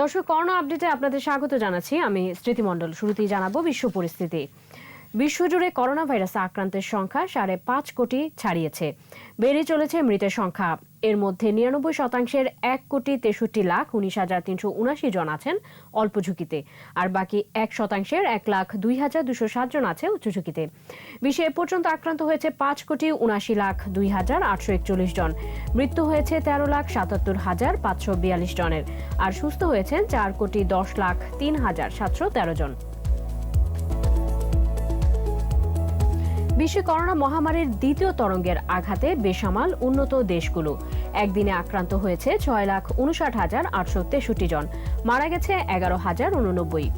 দর্শক করোনা আপডেটে আপনাদের স্বাগত জানাচ্ছি। আমি স্মৃতিমণ্ডল শুরুতেই জানাব বিশ্ব পরিস্থিতি। বিশ্বজুড়ে করোনা ভাইরাসে আক্রান্তের সংখ্যা সাড়ে পাঁচ কোটি ছাড়িয়েছে। বেড়ে চলেছে মৃতের সংখ্যা। এর মধ্যে নিরানব্বই শতাংশের এক কোটি তেষট্টি লাখ উনিশ হাজার তিনশো উনাশি জন আছেন অল্প ঝুঁকিতে, আর বাকি এক শতাংশের এক লাখ দুই হাজার দুশো সাত জন আছে উচ্চ ঝুঁকিতে। বিশ্বে এ পর্যন্ত আক্রান্ত হয়েছে পাঁচ কোটি উনাশি লাখ দুই হাজার আটশো একচল্লিশ জন। মৃত্যু হয়েছে তেরো লাখ সাতাত্তর হাজার পাঁচশো বিয়াল্লিশ জনের, আর সুস্থ হয়েছেন চার কোটি দশ লাখ তিন হাজার সাতশো তেরো জন। বিশ্বে করোনা মহামারীর দ্বিতীয় তরঙ্গের আঘাতে বেসামাল উন্নত দেশগুলো। একদিনে আক্রান্ত হয়েছে ছয় লাখ উনষাট হাজার আটশো তেষট্টি জন। মারা গেছে এগারো হাজার উননব্বই।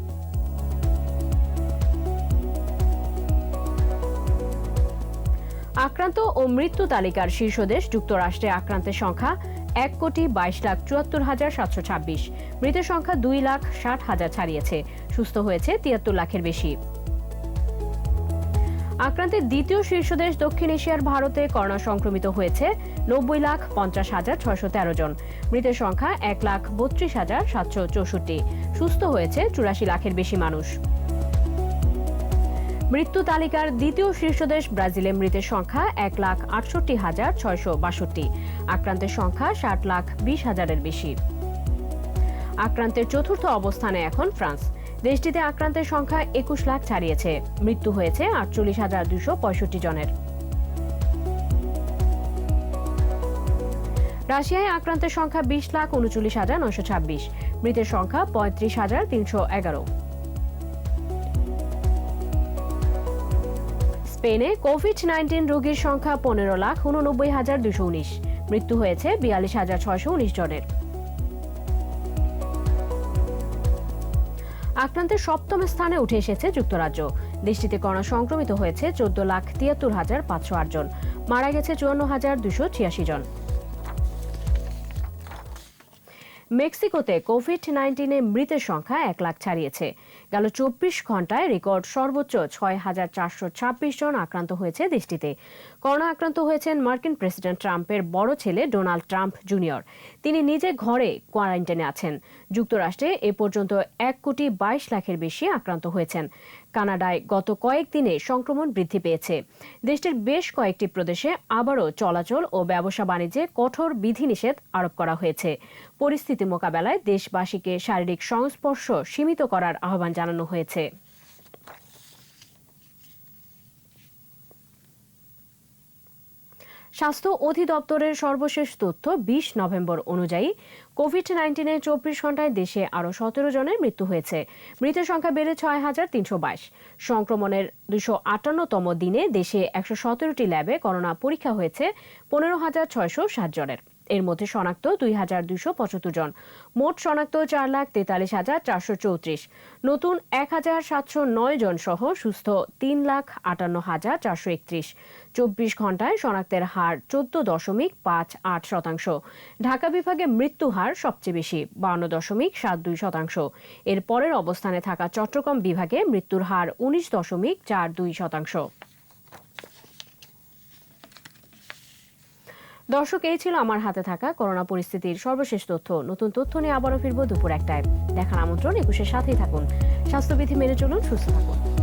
আক্রান্ত ও মৃত্যু তালিকার শীর্ষ দেশ যুক্তরাষ্ট্রে আক্রান্তের সংখ্যা এক কোটি বাইশ লাখ চুয়াত্তর হাজার সাতশো ছাব্বিশ। মৃতের সংখ্যা দুই লাখ ষাট হাজার ছাড়িয়েছে। সুস্থ হয়েছে তিয়াত্তর লাখের বেশি। আক্রান্তের দ্বিতীয় শীর্ষ দেশ দক্ষিণ এশিয়ার ভারতে করোনা সংক্রমিত হয়েছে। নব্বই লাখ পঞ্চাশ হাজার ছয়শো তেরো জন। মৃতের সংখ্যা এক লাখ বত্রিশ হাজার সাতশো চৌষট্টি। সুস্থ হয়েছে চুরাশি লাখের বেশি মানুষ। মৃত্যু তালিকার দ্বিতীয় শীর্ষ দেশ ব্রাজিলে মৃতের সংখ্যা এক লাখ আটষট্টি হাজার ছয়শো বাষট্টি। আক্রান্তের সংখ্যা ষাট লাখ বিশ হাজারের বেশি। আক্রান্তের চতুর্থ অবস্থানে এখন ফ্রান্স। দেশটিতে আক্রান্তের সংখ্যা একুশ লাখ ছাড়িয়েছে। মৃত্যু হয়েছে আটচল্লিশ হাজার দুশো পঁয়ষট্টি জনের। রাশিয়ায় আক্রান্তের সংখ্যা বিশ লাখ উনচল্লিশ হাজার নয়শো ছাব্বিশ। মৃতের সংখ্যা পঁয়ত্রিশ হাজার তিনশো এগারো। স্পেনে কোভিড নাইন্টিন রোগীর সংখ্যা পনেরো লাখ উননব্বই হাজার দুশো উনিশ। মৃত্যু হয়েছে বিয়াল্লিশ হাজার ছয়শো উনিশ জনের। আক্রান্তের সপ্তম স্থানে উঠে এসেছে যুক্তরাজ্য। দেশটিতে করোনা সংক্রমিত হয়েছে চোদ্দ লাখ তিয়াত্তর হাজার পাঁচশো আট জন। মারা গেছে চুয়ান্ন হাজার দুশো ছিয়াশি জন। মেক্সিকোতে কোভিড নাইন্টিনে মৃতের সংখ্যা এক লাখ ছাড়িয়েছে। গেল চব্বিশ ঘন্টায় রেকর্ড সর্বোচ্চ ছয় হাজার চারশো ছাব্বিশ জন আক্রান্ত হয়েছে দেশটিতে। করোনা আক্রান্ত হয়েছেন মার্কিন প্রেসিডেন্ট ট্রাম্পের বড় ছেলে ডোনাল্ড ট্রাম্প জুনিয়র। তিনি নিজে ঘরে কোয়ারেন্টাইনে আছেন। যুক্তরাষ্ট্রে এ পর্যন্ত এক কোটি বাইশ লাখের বেশি আক্রান্ত হয়েছেন। কানাডায় গত কয়েকদিনে সংক্রমণ বৃদ্ধি পেয়েছে। দেশটির বেশ কয়েকটি প্রদেশে আবারও চলাচল ও ব্যবসা বাণিজ্যে কঠোর বিধিনিষেধ আরোপ করা হয়েছে। পরিস্থিতি মোকাবেলায় দেশবাসীকে শারীরিক সংস্পর্শ সীমিত করার আহ্বান জানানো হয়েছে। স্বাস্থ্য অধিদপ্তরের সর্বশেষ তথ্য বিশ নভেম্বর অনুযায়ী কোভিড নাইন্টিনের চব্বিশ ঘন্টায় দেশে আরও সতেরো জনের মৃত্যু হয়েছে। মৃতের সংখ্যা বেড়ে ছয় হাজার তিনশো বাইশ। সংক্রমণের দুশো আটান্নতম দিনে দেশে একশো সতেরোটি ল্যাবে করোনা পরীক্ষা হয়েছে পনেরো হাজার ছয়শো সাত জনের। এর মধ্যে শনাক্ত দুই হাজার দুশো পঁচাত্তর জন। মোট শনাক্ত চার লাখ তেতাল্লিশ হাজার চারশো চৌত্রিশ। নতুন এক হাজার সাতশো নয় জন সহ সুস্থ তিন লাখ আটান্ন হাজার চারশো একত্রিশ। চব্বিশ ঘন্টায় শনাক্তের হার চোদ্দ দশমিক পাঁচ আট শতাংশ। ঢাকা বিভাগে মৃত্যু হার সবচেয়ে বেশি, বান্ন দশমিক সাত দুই শতাংশ। এর পরের অবস্থানে থাকা চট্টগ্রাম বিভাগে মৃত্যুর হার উনিশ দশমিক চার দুই শতাংশ। দর্শক, এই ছিল আমার হাতে থাকা করোনা পরিস্থিতির সর্বশেষ তথ্য। নতুন তথ্য নিয়ে আবারও ফিরবো দুপুর একটায়। দেখার আমন্ত্রণ একুশের সাথেই থাকুন। স্বাস্থ্যবিধি মেনে চলুন, সুস্থ থাকুন।